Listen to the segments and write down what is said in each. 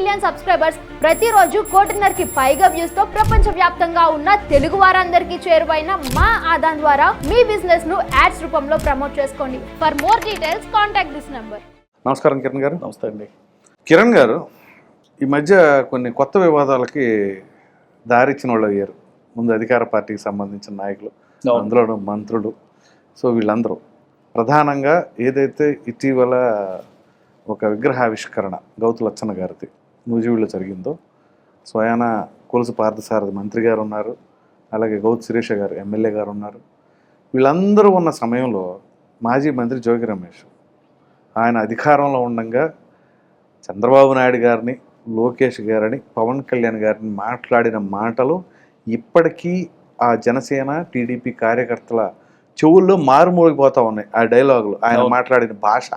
Million subscribers ప్రతిరోజు కోటిన్నరకి పైగా వ్యూస్తో ప్రపంచ వ్యాప్తంగా ఉన్న తెలుగు వారందరికీ చేరువైన మా ఆదాన్ ద్వారా మీ బిజినెస్ను యాడ్స్ రూపంలో ప్రమోట్ చేసుకోండి. For more details contact this number నమస్కారం కిరణ్ గారు. నమస్తే అండి. కిరణ్ గారు ఈ మధ్య కొన్ని కొత్త వివాదాలకి దారిచ్చిన వాళ్ళు అయ్యారు. ముందు అధికార పార్టీకి సంబంధించిన నాయకులు. అందులో మంత్రులు. సో వీళ్ళందరూ ప్రధానంగా ఏదైతే ఇటీవల ఒక విగ్రహావిష్కరణ గౌతు లచ్చన్న గారిది నూజివీడులో జరిగిందో. స్వయాన కొలుసు పార్థసారథి మంత్రి గారు ఉన్నారు. అలాగే గౌతు శిరీష గారు ఎమ్మెల్యే గారు ఉన్నారు. వీళ్ళందరూ ఉన్న సమయంలో మాజీ మంత్రి జోగి రమేష్ ఆయన అధికారంలో ఉండగా చంద్రబాబు నాయుడు గారిని లోకేష్ గారిని పవన్ కళ్యాణ్ గారిని మాట్లాడిన మాటలు ఇప్పటికీ ఆ జనసేన టీడీపీ కార్యకర్తల చెవుల్లో మారుమోగిపోతూ ఉన్నాయి ఆ డైలాగులు. ఆయన. మాట్లాడిన భాష.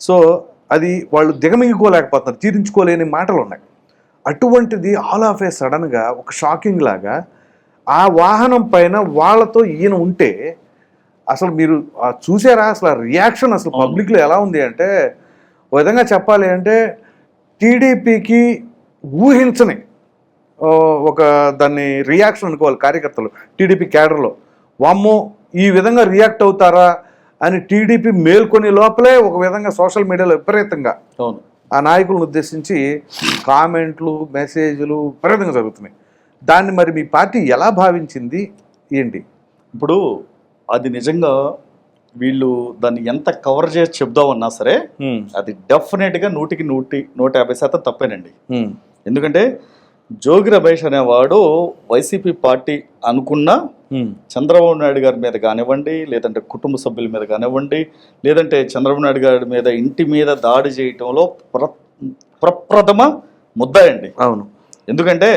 సో అది వాళ్ళు దిగమింగిపోలేకపోతున్నారు తీరించుకోలేని మాటలు ఉన్నాయి అటువంటిది ఆల్ ఆఫ్ ఏ సడన్గా ఒక షాకింగ్ లాగా ఆ వాహనం పైన వాళ్ళతో ఈయన ఉంటే అసలు మీరు చూసారా? అసలు రియాక్షన్ అసలు. పబ్లిక్లో ఎలా ఉంది అంటే ఒక విధంగా చెప్పాలి అంటే టీడీపీకి ఊహించని ఓ, ఒక దాన్ని రియాక్షన్ అనుకోవాలి కార్యకర్తలు టీడీపీ క్యాడర్లో. వామ్మో ఈ విధంగా రియాక్ట్ అవుతారా? అని టీడీపీ మేల్కొని లోపలే ఒక విధంగా సోషల్ మీడియాలో విపరీతంగా అవును. ఆ నాయకులను ఉద్దేశించి కామెంట్లు మెసేజ్లు విపరీతంగా జరుగుతున్నాయి. దాన్ని మరి మీ పార్టీ ఎలా భావించింది? ఏంటి? ఇప్పుడు అది నిజంగా వీళ్ళు దాన్ని ఎంత కవర్ చేసి చెప్దామన్నా సరే అది డెఫినెట్గా నూటికి నూటి నూట యాభై శాతం తప్పేనండి. ఎందుకంటే జోగి రమేష్ అనేవాడు వైసీపీ పార్టీ అనుకున్న చంద్రబాబు నాయుడు గారి మీద కానివ్వండి లేదంటే కుటుంబ సభ్యుల మీద కానివ్వండి లేదంటే చంద్రబాబు నాయుడు గారి మీద ఇంటి మీద దాడి చేయటంలో ప్ర ప్రప్రథమ ముద్దాయండి అవును. ఎందుకంటే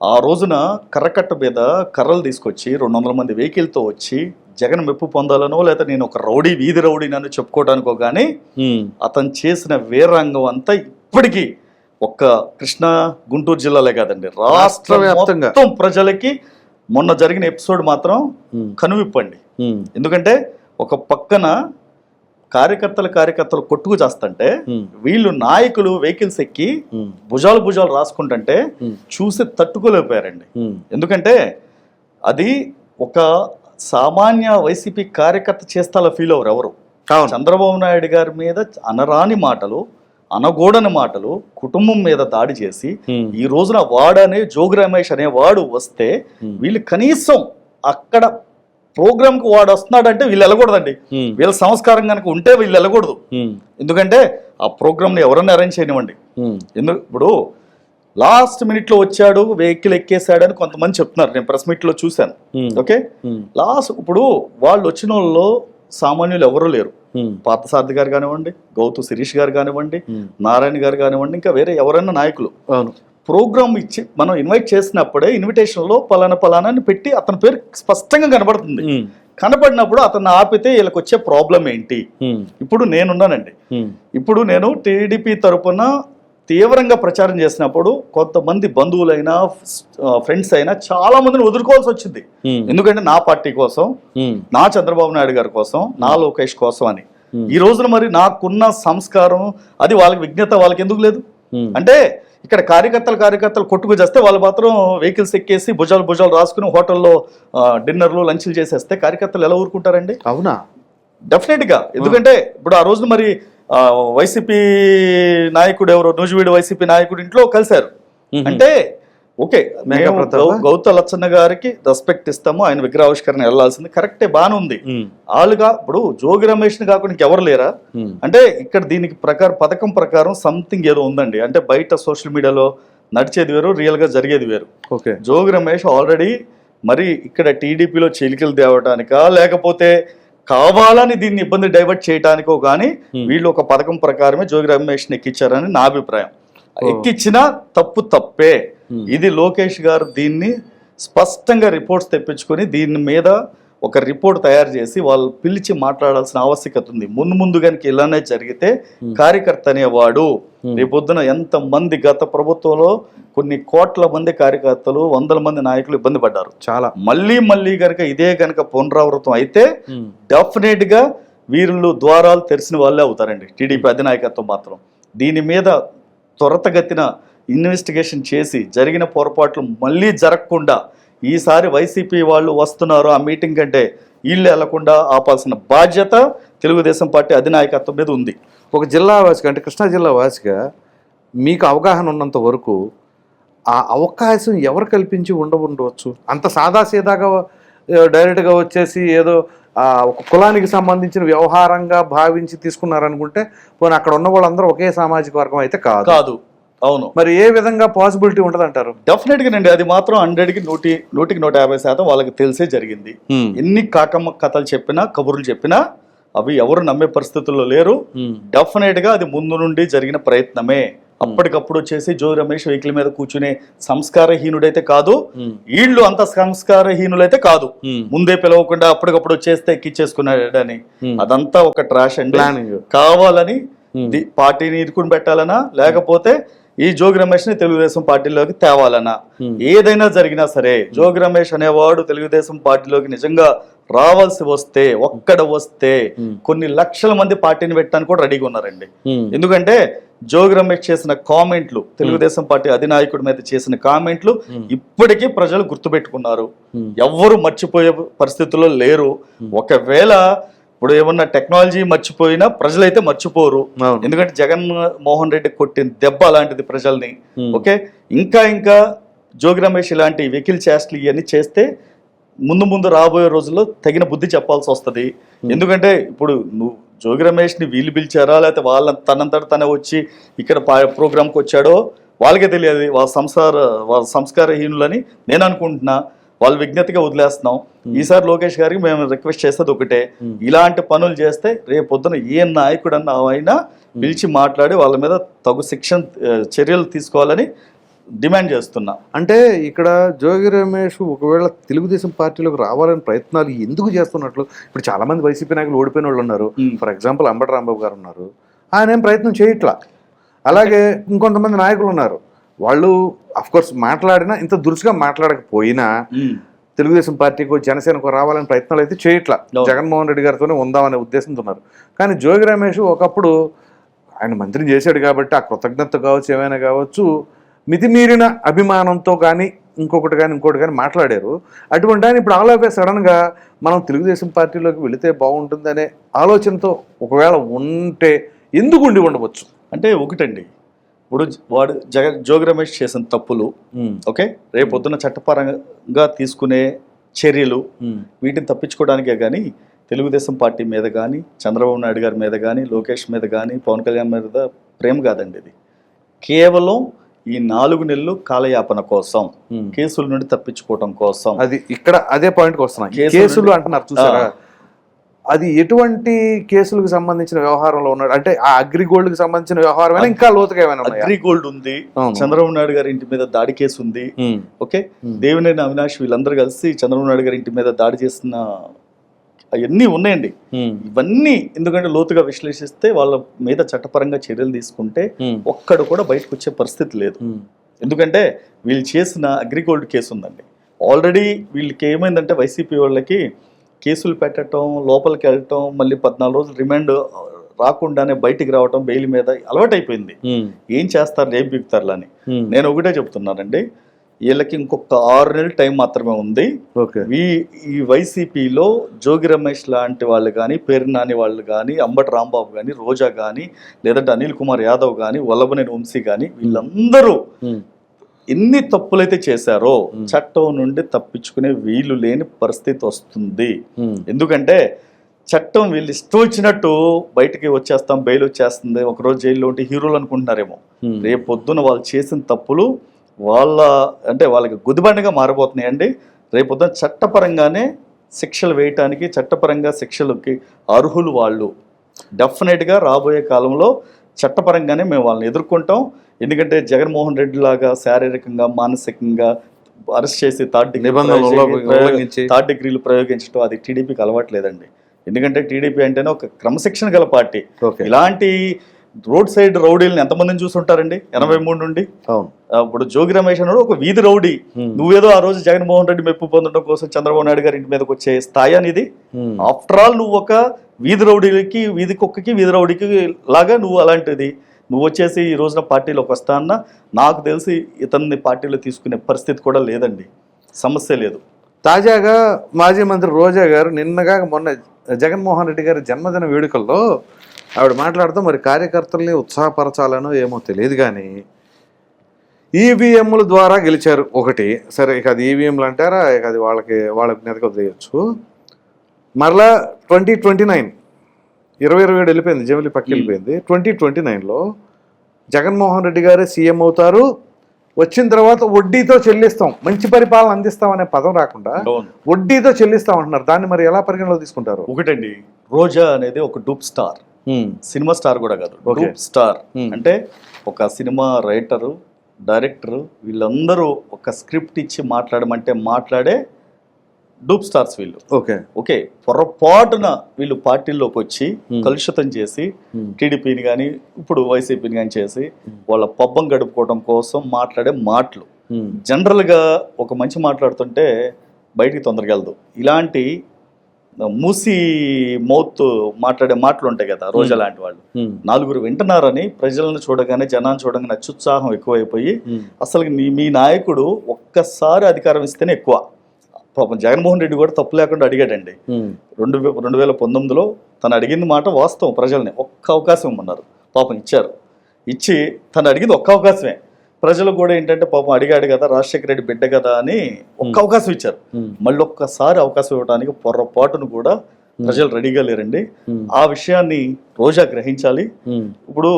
ఆ రోజున కర్రకట్ట మీద కర్రలు తీసుకొచ్చి రెండు వందల మంది వెహికల్తో వచ్చి జగన్ మెప్పు పొందాలనో లేదా నేను ఒక రౌడీ వీధి రౌడీ నన్ను చెప్పుకోవడానికో కానీ అతను చేసిన వీరంగం అంతా ఇప్పటికీ ఒక్క కృష్ణా గుంటూరు జిల్లాలే కాదండి. రాష్ట్ర వ్యాప్తంగా. మొత్తం ప్రజలకి మొన్న జరిగిన ఎపిసోడ్ మాత్రం కనువిప్పండి. ఎందుకంటే ఒక పక్కన కార్యకర్తలు కార్యకర్తలు కొట్టుకు చేస్తుంటే వీళ్ళు నాయకులు వెహికల్స్ ఎక్కి భుజాలు భుజాలు రాసుకుంటుంటే చూసి తట్టుకోలేకపోయారండి. ఎందుకంటే అది ఒక సామాన్య వైసీపీ కార్యకర్త చేస్తాల ఫీల్ అవ్వరు ఎవరు. చంద్రబాబు నాయుడు గారి మీద అనరాని మాటలు అనగూడని మాటలు కుటుంబం మీద దాడి చేసి ఈ రోజున వాడనే జోగి రమేష్ అనే వాడు వస్తే వీళ్ళు కనీసం అక్కడ ప్రోగ్రామ్కు వాడు వస్తున్నాడంటే వీళ్ళు వెళ్ళకూడదండి. వీళ్ళ సంస్కారం కనుక ఉంటే వీళ్ళు వెళ్ళకూడదు. ఎందుకంటే ఆ ప్రోగ్రామ్ని ఎవరన్నా అరేంజ్ చేయనివ్వండి. ఎందుకు ఇప్పుడు లాస్ట్ మినిట్లో వచ్చాడు వెహికల్ ఎక్కేసాడని కొంతమంది చెప్తున్నారు. నేను ప్రెస్ మీట్లో చూశాను ఓకే? లాస్ట్ ఇప్పుడు వాళ్ళు వచ్చిన వాళ్ళలో సామాన్యులు ఎవరు లేరు. పార్థసారథి గారు కానివ్వండి గౌతు శిరీష్ గారు కానివ్వండి నారాయణ గారు కానివ్వండి ఇంకా వేరే ఎవరైనా నాయకులు. అవును. ప్రోగ్రామ్ ఇచ్చి మనం ఇన్వైట్ చేసినప్పుడే ఇన్విటేషన్లో పలానా పలానా అని పెట్టి అతని పేరు స్పష్టంగా కనబడుతుంది. కనబడినప్పుడు అతను ఆపితే వీళ్ళకి వచ్చే ప్రాబ్లం ఏంటి ఇప్పుడు నేనున్నానండి. ఇప్పుడు నేను టీడీపీ తరపున తీవ్రంగా ప్రచారం చేసినప్పుడు కొంతమంది బంధువులైనా ఫ్రెండ్స్ అయినా చాలా మందిని వదులుకోవాల్సి వచ్చింది. ఎందుకంటే నా పార్టీ కోసం నా చంద్రబాబు నాయుడు గారి కోసం నా లోకేష్ కోసం అని. ఈ రోజున మరి నాకున్న సంస్కారం అది వాళ్ళకి విజ్ఞత వాళ్ళకి ఎందుకు లేదు? అంటే ఇక్కడ కార్యకర్తలు కార్యకర్తలు కొట్టుకు చేస్తే వాళ్ళు మాత్రం వెహికల్స్ ఎక్కేసి భుజాలు భుజాలు రాసుకుని హోటల్లో డిన్నర్లు లంచ్లు చేసేస్తే కార్యకర్తలు ఎలా ఊరుకుంటారండి? అవునా? డెఫినెట్గా. ఎందుకంటే ఇప్పుడు ఆ రోజు మరి వైసీపీ నాయకుడు ఎవరో నూజివీడు వైసీపీ నాయకుడు ఇంట్లో కలిశారు. అంటే ఓకే మేము గౌత లచ్చన్న గారికి రెస్పెక్ట్ ఇస్తాము ఆయన విగ్రహావిష్కరణ వెళ్ళాల్సింది కరెక్టే బాగానే ఉంది. వాళ్ళుగా ఇప్పుడు జోగి రమేష్ కాకుండా ఇంకెవరు లేరా? అంటే ఇక్కడ దీనికి ప్రకారం పథకం ప్రకారం సంథింగ్ ఏదో ఉందండి. అంటే బయట సోషల్ మీడియాలో నడిచేది వేరు రియల్గా జరిగేది వేరు. ఓకే. జోగి రమేష్ ఆల్రెడీ మరి ఇక్కడ టీడీపీలో చిలికలు తేవటానికా లేకపోతే కావాలని దీన్ని ఇబ్బంది డైవర్ట్ చేయటానికో కానీ వీళ్ళు ఒక పథకం ప్రకారమే జోగి రమేష్ ఎక్కించారని నా అభిప్రాయం. ఎక్కించిన తప్పు తప్పే. ఇది లోకేష్ గారు దీన్ని స్పష్టంగా రిపోర్ట్స్ తెప్పించుకొని దీని మీద ఒక రిపోర్ట్ తయారు చేసి వాళ్ళు పిలిచి మాట్లాడాల్సిన ఆవశ్యకత ఉంది. ముందు ముందు కనుక ఇలానే జరిగితే కార్యకర్త అనేవాడు రేపొద్దున ఎంత మంది గత ప్రభుత్వంలో కొన్ని కోట్ల మంది కార్యకర్తలు వందల మంది నాయకులు ఇబ్బంది పడ్డారు. చాలా. మళ్ళీ మళ్ళీ కనుక ఇదే కనుక పునరావృతం అయితే డెఫినెట్గా వీళ్ళు ద్వారాలు తెరిచిన వాళ్ళే అవుతారండి. టీడీపీ అధినాయకత్వం మాత్రం. దీని మీద త్వరతగతిన ఇన్వెస్టిగేషన్ చేసి జరిగిన పొరపాట్లు మళ్ళీ జరగకుండా ఈసారి వైసీపీ వాళ్ళు వస్తున్నారు ఆ మీటింగ్ కంటే వీళ్ళు వెళ్ళకుండా ఆపాల్సిన బాధ్యత తెలుగుదేశం పార్టీ అధినాయకత్వం మీద ఉంది. ఒక జిల్లా వాసిగా అంటే కృష్ణా జిల్లా వాసిగా మీకు అవగాహన ఉన్నంత వరకు ఆ అవకాశం ఎవరు కల్పించి ఉండ ఉండవచ్చు? అంత సాదాసీదాగా డైరెక్ట్గా వచ్చేసి ఏదో ఒక కులానికి సంబంధించిన వ్యవహారంగా భావించి తీసుకున్నారనుకుంటే పోనీ అక్కడ ఉన్న వాళ్ళందరూ ఒకే సామాజిక వర్గం అయితే కాదు. కాదు. అవును. మరి ఏ విధంగా పాసిబిలిటీ ఉంటదంటారు? డెఫినెట్గా అండి అది మాత్రం హండ్రెడ్కి నూటి నూటికి నూట యాభై శాతం వాళ్ళకి తెలిసే జరిగింది. ఎన్ని కాకమ్మ కథలు చెప్పినా కబుర్లు చెప్పినా అవి ఎవరు నమ్మే పరిస్థితుల్లో లేరు. డెఫినెట్గా అది ముందు నుండి జరిగిన ప్రయత్నమే. అప్పటికప్పుడు వచ్చేసి జో రమేష్ వెహికల్ మీద కూర్చునే సంస్కారహీనుడైతే కాదు. వీళ్ళు అంత సంస్కారహీనులైతే కాదు. ముందే పిలవకుండా అప్పటికప్పుడు వచ్చేస్తే ఎక్కిచ్చేసుకున్నాడని. అదంతా ఒక ట్రాష్ అండి. కావాలని పార్టీని ఇరుకుని పెట్టాలనా? లేకపోతే ఈ జోగి రమేష్ని తెలుగుదేశం పార్టీలోకి తేవాలనా ఏదైనా జరిగినా సరే జోగి రమేష్ అనేవాడు తెలుగుదేశం పార్టీలోకి నిజంగా రావాల్సి వస్తే ఒక్కడ వస్తే కొన్ని లక్షల మంది పార్టీని పెట్టడానికి కూడా రెడీగా ఉన్నారండి. ఎందుకంటే జోగి రమేష్ చేసిన కామెంట్లు తెలుగుదేశం పార్టీ అధినాయకుడి మీద చేసిన కామెంట్లు ఇప్పటికీ ప్రజలు గుర్తుపెట్టుకున్నారు. ఎవ్వరు మర్చిపోయే పరిస్థితుల్లో లేరు. ఒకవేళ ఇప్పుడు ఏమన్నా టెక్నాలజీ మర్చిపోయినా ప్రజలైతే మర్చిపోరు. ఎందుకంటే జగన్ మోహన్ రెడ్డి కొట్టిన దెబ్బ అలాంటిది ప్రజల్ని. ఓకే? ఇంకా ఇంకా జోగి రమేష్ ఇలాంటి వెకిల్ చేష్టలు ఇవన్నీ చేస్తే ముందు ముందు రాబోయే రోజుల్లో తగిన బుద్ధి చెప్పాల్సి వస్తుంది. ఎందుకంటే ఇప్పుడు నువ్వు జోగి రమేష్ని వీళ్ళు పిలిచారా? లేకపోతే వాళ్ళ తనంతట తనే వచ్చి ఇక్కడ ప్రోగ్రామ్కి వచ్చాడో వాళ్ళకే తెలియదు. వాళ్ళ సంసార వాళ్ళ సంస్కారహీనులని నేను అనుకుంటున్నా. వాళ్ళు విజ్ఞతగా వదిలేస్తున్నాం. ఈసారి లోకేష్ గారికి మేము రిక్వెస్ట్ చేసేది ఒకటే. ఇలాంటి పనులు చేస్తే రేపు పొద్దున ఏ నాయకుడన్నా అయినా పిలిచి మాట్లాడి వాళ్ళ మీద తగు శిక్షణ చర్యలు తీసుకోవాలని డిమాండ్ చేస్తున్నా. అంటే ఇక్కడ జోగి రమేష్ ఒకవేళ తెలుగుదేశం పార్టీలోకి రావాలని ప్రయత్నాలు ఎందుకు చేస్తున్నట్లు? ఇప్పుడు చాలా మంది వైసీపీ నాయకులు ఓడిపోయిన వాళ్ళు ఉన్నారు. ఫర్ ఎగ్జాంపుల్ అంబటి రాంబాబు గారు ఉన్నారు. ఆయన ఏం ప్రయత్నం చేయట్లా. అలాగే ఇంకొంతమంది నాయకులు ఉన్నారు. వాళ్ళు కోర్స్ మాట్లాడినా ఇంత దురుసుగా మాట్లాడకపోయినా తెలుగుదేశం పార్టీకో జనసేనకో రావాలని ప్రయత్నాలు అయితే చేయట్లా. జగన్మోహన్ రెడ్డి గారితోనే ఉందామనే ఉద్దేశంతో ఉన్నారు కానీ జోగి రమేష్ ఒకప్పుడు ఆయన మంత్రిని చేశాడు కాబట్టి ఆ కృతజ్ఞత కావచ్చు ఏమైనా కావచ్చు మితిమీరిన అభిమానంతో కానీ ఇంకొకటి కానీ ఇంకోటి కానీ మాట్లాడారు. అటువంటి ఆయన ఇప్పుడు ఆల్ ఆఫ్ సడన్గా మనం తెలుగుదేశం పార్టీలోకి వెళితే బాగుంటుంది అనే ఆలోచనతో ఒకవేళ ఉంటే ఎందుకు ఉండి ఉండవచ్చు? అంటే ఒకటండి ఇప్పుడు వాడు జగ జోగి రమేష్ చేసిన తప్పులు ఓకే? రేపు పొద్దున చట్టపరంగా తీసుకునే చర్యలు వీటిని తప్పించుకోవడానికే కానీ తెలుగుదేశం పార్టీ మీద కానీ చంద్రబాబు నాయుడు గారి మీద కానీ లోకేష్ మీద కానీ పవన్ కళ్యాణ్ మీద ప్రేమ కాదండి ఇది. కేవలం ఈ నాలుగు నెలలు కాలయాపన కోసం కేసుల నుండి తప్పించుకోవడం కోసం. అది ఇక్కడ అదే పాయింట్కి వస్తున్నాయి కేసులు అంటున్నారు చూసారా. అది ఎటువంటి కేసులకు సంబంధించిన వ్యవహారంలో ఉన్నాడు? అంటే ఆ అగ్రిగోల్డ్కి సంబంధించిన వ్యవహారం ఇంకా లోతుగా ఏమైనా ఉన్నాయా? అగ్రి గోల్డ్ ఉంది. చంద్రబాబు నాయుడు గారి ఇంటి మీద దాడి కేసు ఉంది. ఓకే? దేవినేని అవినాష్ వీళ్ళందరూ కలిసి చంద్రబాబు నాయుడు గారి ఇంటి మీద దాడి చేసిన అవన్నీ ఉన్నాయండి. ఇవన్నీ ఎందుకంటే లోతుగా విశ్లేషిస్తే వాళ్ళ మీద చట్టపరంగా చర్యలు తీసుకుంటే ఒక్కడు కూడా బయటకు వచ్చే పరిస్థితి లేదు. ఎందుకంటే వీళ్ళు చేసిన అగ్రిగోల్డ్ కేసు ఉందండి. ఆల్రెడీ వీళ్ళకి ఏమైందంటే వైసీపీ వాళ్ళకి కేసులు పెట్టడం లోపలికి వెళ్ళటం మళ్ళీ పద్నాలుగు రోజులు రిమాండ్ రాకుండానే బయటికి రావటం బెయిల్ మీద అలవాటైపోయింది. ఏం చేస్తారు రేపు బిగుతారులని ఉమ్. నేను ఒకటే చెప్తున్నానండి. వీళ్ళకి ఇంకొక ఆరు నెలల టైం మాత్రమే ఉంది. ఓకే. ఈ ఈ వైసీపీలో జోగి రమేష్ లాంటి వాళ్ళు కానీ పేరు నాని వాళ్ళు కానీ అంబటి రాంబాబు కానీ రోజా కానీ లేదంటే అనిల్ కుమార్ యాదవ్ కానీ వల్లభనేని వంశీ కానీ వీళ్ళందరూ ఎన్ని తప్పులైతే చేశారో. చట్టం నుండి తప్పించుకునే వీలు లేని పరిస్థితి వస్తుంది. ఎందుకంటే చట్టం వీళ్ళు ఇష్టం వచ్చినట్టు బయటికి వచ్చేస్తాం బెయిల్ వచ్చేస్తుంది ఒకరోజు జైల్లో ఉంటే హీరోలు అనుకుంటున్నారేమో. రేపు పొద్దున వాళ్ళు చేసిన తప్పులు వాళ్ళ అంటే వాళ్ళకి గుదిబండగా మారిపోతున్నాయండి. రేపు పొద్దున చట్టపరంగానే శిక్షలు వేయటానికి చట్టపరంగా శిక్షలకి అర్హులు వాళ్ళు. డెఫినెట్గా రాబోయే కాలంలో చట్టపరంగానే మేము వాళ్ళని ఎదుర్కొంటాం. ఎందుకంటే జగన్మోహన్ రెడ్డి లాగా శారీరకంగా మానసికంగా అరెస్ట్ చేసి థర్డ్ డిగ్రీ. థర్డ్ డిగ్రీలు ప్రయోగించడం అది టీడీపీకి అలవాట్లేదండి. ఎందుకంటే టీడీపీ అంటేనే ఒక క్రమశిక్షణ గల పార్టీ. ఓకే. ఇలాంటి రోడ్ సైడ్ రౌడీలను ఎంతమందిని చూసుంటారండి? ఎనభై మూడు నుండి? ఇప్పుడు జోగి రమేష్ అన్నాడు ఒక వీధి రౌడీ. ఉమ్, నువ్వేదో ఆ రోజు జగన్మోహన్ రెడ్డి మెప్పు పొందడం కోసం చంద్రబాబు నాయుడు గారి ఇంటి మీదకి వచ్చే స్థాయి అనేది ఆఫ్టర్ ఆల్ నువ్వు ఒక వీధి రౌడీలకి వీధి కుక్కకి వీధి రౌడీకి లాగా నువ్వు అలాంటిది. నువ్వు వచ్చేసి ఈ రోజున పార్టీలోకి వస్తా అన్నా నాకు తెలిసి ఇతన్ని పార్టీలో తీసుకునే పరిస్థితి కూడా లేదండి. సమస్య లేదు. తాజాగా మాజీ మంత్రి రోజా గారు నిన్నగా మొన్న జగన్మోహన్ రెడ్డి గారి జన్మదిన వేడుకల్లో ఆవిడ మాట్లాడుతూ మరి కార్యకర్తల్ని ఉత్సాహపరచాలనో ఏమో తెలియదు కానీ ఈవీఎంల ద్వారా గెలిచారు ఒకటి. సరే ఇక అది ఈవీఎంలు అంటారా? ఇక అది వాళ్ళకి వాళ్ళకి జ్ఞాతకు వదిలేయచ్చు. మరలా ట్వంటీ ట్వంటీ నైన్ ఇరవై ఇరవై ఏడు వెళ్ళిపోయింది జమిలి పక్క వెళ్ళిపోయింది. ట్వంటీ ట్వంటీ నైన్లో జగన్మోహన్ రెడ్డి గారే సీఎం అవుతారు. వచ్చిన తర్వాత వడ్డీతో చెల్లిస్తాం మంచి పరిపాలన అందిస్తాం అనే పదం రాకుండా. వడ్డీతో చెల్లిస్తాం అంటున్నారు దాన్ని మరి ఎలా పరిగణలో తీసుకుంటారు? ఒకటండి రోజా అనేది ఒక డూప్ స్టార్. సినిమా స్టార్ కూడా కాదు Okay. Dupe star. Hmm. అంటే ఒక సినిమా రైటరు డైరెక్టరు వీళ్ళందరూ ఒక స్క్రిప్ట్ ఇచ్చి మాట్లాడమంటే మాట్లాడే డూప్ స్టార్స్ వీళ్ళు. ఓకే. ఓకే. పొరపాటున వీళ్ళు పార్టీల్లోకి వచ్చి. కలుషితం చేసి. టీడీపీని కానీ ఇప్పుడు వైసీపీని కానీ చేసి వాళ్ళ పబ్బం గడుపుకోవడం కోసం మాట్లాడే మాటలు. జనరల్గా ఒక మంచి మాట్లాడుతుంటే బయటికి తొందరగా వెళ్దు. ఇలాంటి మూసి మౌత్ మాట్లాడే మాటలు ఉంటాయి కదా రోజా లాంటి వాళ్ళు. నలుగురు వింటున్నారని ప్రజలను చూడగానే జనాన్ని చూడగానే అత్యుత్సాహం ఎక్కువైపోయి అసలు మీ నాయకుడు ఒక్కసారి అధికారం ఇస్తేనే ఎక్కువ. పాపం జగన్మోహన్ రెడ్డి కూడా తప్పు లేకుండా అడిగాడండి. రెండు రెండు వేల పంతొమ్మిదిలో తను అడిగింది మాట వాస్తవం ప్రజల్ని ఒక్క అవకాశం ఇమ్మన్నారు పాపం ఇచ్చారు. ఇచ్చి తను అడిగింది ఒక్క అవకాశమే. ప్రజలు కూడా ఏంటంటే పాపం అడిగాడు కదా రాజశేఖర రెడ్డి బిడ్డ కదా అని ఒక్క అవకాశం ఇచ్చారు. మళ్ళీ ఒక్కసారి అవకాశం ఇవ్వడానికి పొర్రపాటును కూడా ప్రజలు రెడీగా లేరండి. ఆ విషయాన్ని రోజా గ్రహించాలి. ఇప్పుడు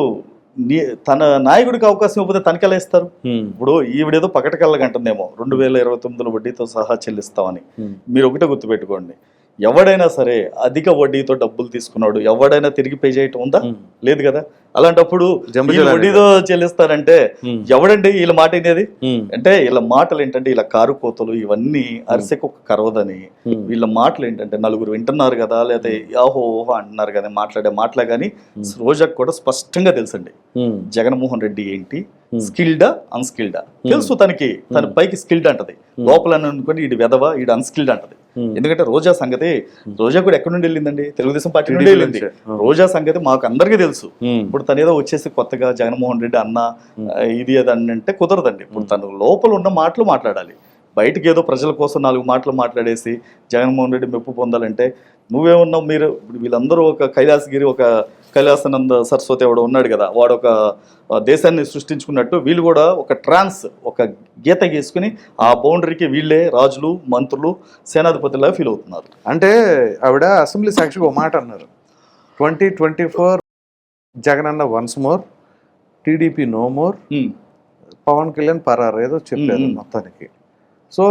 తన నాయకుడికి అవకాశం ఇవ్వకపోతే తనకెలా ఇస్తారు? ఇప్పుడు ఈవిడేదో పకటకల్లగంటుందేమో రెండు వేల ఇరవై తొమ్మిదిలో వడ్డీతో సహా చెల్లిస్తామని. మీరు ఒకటే గుర్తుపెట్టుకోండి. ఎవడైనా సరే అధిక వడ్డీతో డబ్బులు తీసుకున్నాడు ఎవడైనా తిరిగి పే చేయటం ఉందా? లేదు కదా. అలాంటప్పుడు. వడ్డీతో చెల్లిస్తారంటే ఎవడండి వీళ్ళ మాట వినేది? అంటే వీళ్ళ మాటలు ఏంటంటే ఇలా కారు కోతలు ఇవన్నీ అరిసెకు కరవదని వీళ్ళ మాటలు ఏంటంటే నలుగురు వింటున్నారు కదా లేదా యాహో ఓహో అంటున్నారు కదా మాట్లాడే మాటలే కానీ రోజాకు కూడా స్పష్టంగా తెలుసండి. జగన్మోహన్ రెడ్డి ఏంటి? స్కిల్డా అన్స్కిల్డా తెలుసు తనకి తన పైకి స్కిల్డ్ అంటది. లోపల అనుకుని ఈడు వెదవ ఈడు అన్స్కిల్డ్ అంటది. ఎందుకంటే రోజా సంగతి రోజా కూడా ఎక్కడి నుండి వెళ్ళింది తెలుగుదేశం పార్టీ నుండి వెళ్ళింది. ఆ. రోజా సంగతి మాకు అందరికీ తెలుసు ఇప్పుడు తను ఏదో వచ్చేసి కొత్తగా జగన్మోహన్ రెడ్డి అన్న ఇది అది అని అంటే కుదరదండి. ఇప్పుడు తను లోపల ఉన్న మాటలు మాట్లాడాలి. బయటికి ఏదో ప్రజల కోసం నాలుగు మాటలు మాట్లాడేసి జగన్మోహన్ రెడ్డి మెప్పు పొందాలంటే నువ్వేమన్నావు? మీరు వీళ్ళందరూ ఒక కైలాసగిరి ఒక కైలాసానంద సరస్వతి ఎవడో ఉన్నాడు కదా వాడు ఒక దేశాన్ని సృష్టించుకున్నట్టు వీళ్ళు కూడా ఒక ట్రాన్స్ ఒక గీత గీసుకుని ఆ బౌండరీకి వీళ్ళే రాజులు మంత్రులు సేనాధిపతిలా ఫీల్ అవుతున్నారు. అంటే ఆవిడ అసెంబ్లీ సాక్షిగా ఒక మాట అన్నారు. Twenty twenty four Jagan anna once more TDP no more Pawan Kalyan పరారు ఏదో చెప్పారు. మొత్తానికి. సో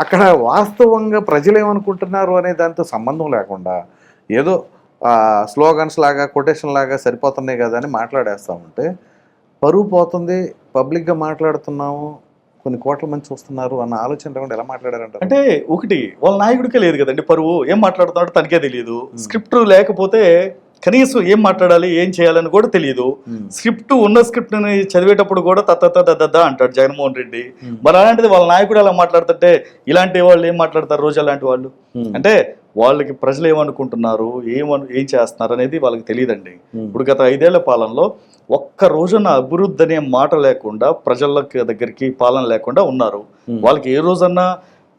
అక్కడ వాస్తవంగా ప్రజలు ఏమనుకుంటున్నారు అనే దాంతో సంబంధం లేకుండా ఏదో స్లోగన్స్ లాగా కొటేషన్ లాగా సరిపోతున్నాయి కదా అని మాట్లాడేస్తా ఉంటే పరువు పోతుంది పబ్లిక్గా మాట్లాడుతున్నాము కొన్ని కోట్ల మంది చూస్తున్నారు అన్న ఆలోచన లేకుండా ఎలా మాట్లాడారంటారు? అంటే ఒకటి వాళ్ళ నాయకుడికే లేదు కదండి పరువు ఏం మాట్లాడుతున్నాడో తనకే తెలియదు స్క్రిప్ట్ లేకపోతే కనీసం ఏం మాట్లాడాలి ఏం చేయాలని కూడా తెలియదు. స్క్రిప్ట్ ఉన్న స్క్రిప్ట్ని చదివేటప్పుడు కూడా తత్త దద్ద అంటాడు జగన్మోహన్ రెడ్డి. మరి అలాంటిది వాళ్ళ నాయకుడు అలా మాట్లాడుతుంటే ఇలాంటి వాళ్ళు ఏం మాట్లాడతారు రోజు అలాంటి వాళ్ళు. అంటే వాళ్ళకి ప్రజలు ఏమనుకుంటున్నారు ఏమను ఏం చేస్తున్నారు అనేది వాళ్ళకి తెలియదండి. ఇప్పుడు గత ఐదేళ్ళ పాలనలో ఒక్క రోజున అభివృద్ధి అనే మాట లేకుండా ప్రజలకి దగ్గరికి పాలన లేకుండా ఉన్నారు. వాళ్ళకి ఏ రోజన్నా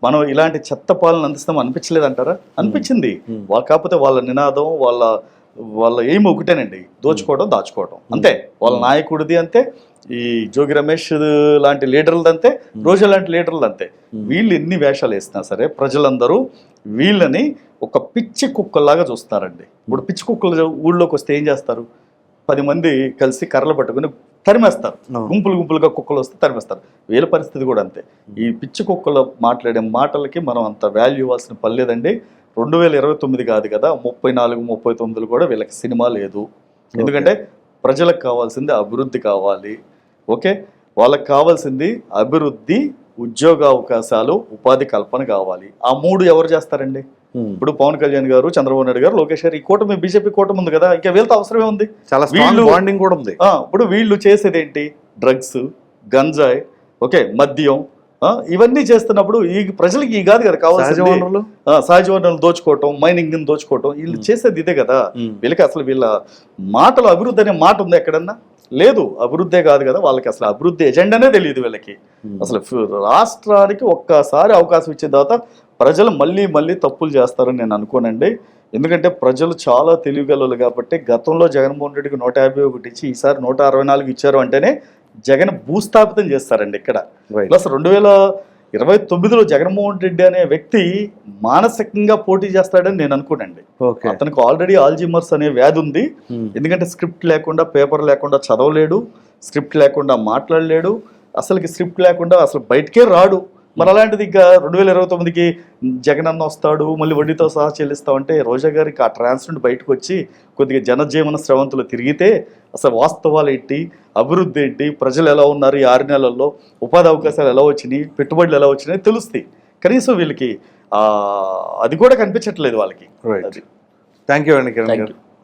మనం ఇలాంటి చెత్త పాలన అందిస్తాం అనిపించలేదు అంటారా అనిపించింది. వాళ్ళ కాకపోతే వాళ్ళ నినాదం వాళ్ళ వాళ్ళ ఏం ఒకటేనండి. దోచుకోవడం దాచుకోవడం. అంతే. వాళ్ళ నాయకుడిది అంతే ఈ జోగి రమేష్ లాంటి లీడర్లది అంతే రోజా లాంటి లీడర్లు అంతే. వీళ్ళు ఎన్ని వేషాలు వేసినా సరే ప్రజలందరూ వీళ్ళని ఒక పిచ్చి కుక్కలాగా చూస్తారండి ఇప్పుడు పిచ్చి కుక్కలు ఊళ్ళోకి వస్తే ఏం చేస్తారు? పది మంది కలిసి కర్రలు పట్టుకుని తరిమేస్తారు. గుంపులు గుంపులుగా కుక్కలు వస్తే తరిమేస్తారు. వీళ్ళ పరిస్థితి కూడా అంతే. ఈ పిచ్చి కుక్కలు మాట్లాడే మాటలకి మనం అంత వాల్యూ ఇవ్వాల్సిన పని లేదండి. రెండు వేల ఇరవై తొమ్మిది కాదు కదా ముప్పై నాలుగు ముప్పై తొమ్మిదిలో కూడా వీళ్ళకి సినిమా లేదు. ఎందుకంటే ప్రజలకు కావాల్సింది అభివృద్ధి కావాలి. ఓకే? వాళ్ళకి కావాల్సింది అభివృద్ధి ఉద్యోగ అవకాశాలు ఉపాధి కల్పన కావాలి. ఆ మూడు ఎవరు చేస్తారండి. ఇప్పుడు పవన్ కళ్యాణ్ గారు చంద్రబాబు నాయుడు గారు లోకేష్ గారు ఈ కూటమి బీజేపీ కూటమి ఉంది కదా ఇంకా వీళ్ళతో అవసరమే ఉంది. చాలా వీళ్ళు- బాండింగ్ కూడా ఉంది. ఇప్పుడు వీళ్ళు చేసేది ఏంటి డ్రగ్స్ గంజాయి ఓకే మద్యం ఇవన్నీ చేస్తున్నప్పుడు ఈ ప్రజలకి ఈ కాదు కదా కావాల్సింది సహజ వనరులు? దోచుకోవటం మైనింగ్ దోచుకోవటం వీళ్ళు చేసేది ఇదే కదా. వీళ్ళకి అసలు వీళ్ళ మాటలు అభివృద్ధి అనే మాట ఉంది ఎక్కడన్నా? లేదు అభివృద్ధే కాదు కదా వాళ్ళకి అసలు అభివృద్ధి ఎజెండానే తెలియదు వీళ్ళకి. అసలు రాష్ట్రానికి ఒక్కసారి అవకాశం ఇచ్చిన తర్వాత ప్రజలు మళ్ళీ మళ్ళీ తప్పులు చేస్తారని నేను అనుకోనండి. ఎందుకంటే ప్రజలు చాలా తెలివిగలలు కాబట్టి గతంలో జగన్మోహన్ రెడ్డికి నూట యాభై ఒకటి ఇచ్చి ఈసారి నూట అరవై నాలుగు ఇచ్చారు అంటేనే జగన్ భూస్థాపితం చేస్తారండి ఇక్కడ. ప్లస్ రెండు వేల ఇరవై తొమ్మిదిలో జగన్మోహన్ రెడ్డి అనే వ్యక్తి మానసికంగా పోటీ చేస్తాడని నేను అనుకోనండి. ఓకే అతనికి ఆల్రెడీ ఆల్జిమర్స్ అనే వ్యాధి ఉంది. ఎందుకంటే స్క్రిప్ట్ లేకుండా పేపర్ లేకుండా చదవలేడు స్క్రిప్ట్ లేకుండా మాట్లాడలేడు. అసలుకి స్క్రిప్ట్ లేకుండా అసలు బయటకే రాడు. మరి అలాంటిది ఇంకా రెండు వేల ఇరవై తొమ్మిదికి జగన్ అన్న వస్తాడు మళ్ళీ వడ్డీతో సహా చెల్లిస్తామంటే రోజా గారికి ఆ ట్రాన్స్ నుండి బయటకు వచ్చి కొద్దిగా జనజీవన స్రవంతులు తిరిగితే అసలు వాస్తవాలు ఏంటి అభివృద్ధి ఏంటి ప్రజలు ఎలా ఉన్నారు ఈ ఆరు నెలల్లో ఉపాధి అవకాశాలు ఎలా వచ్చినాయి పెట్టుబడులు ఎలా వచ్చినాయి తెలుస్తాయి. కనీసం వీళ్ళకి ఆ, అది కూడా కనిపించట్లేదు వాళ్ళకి. థ్యాంక్ యూ అండి కిరణ్ గారు.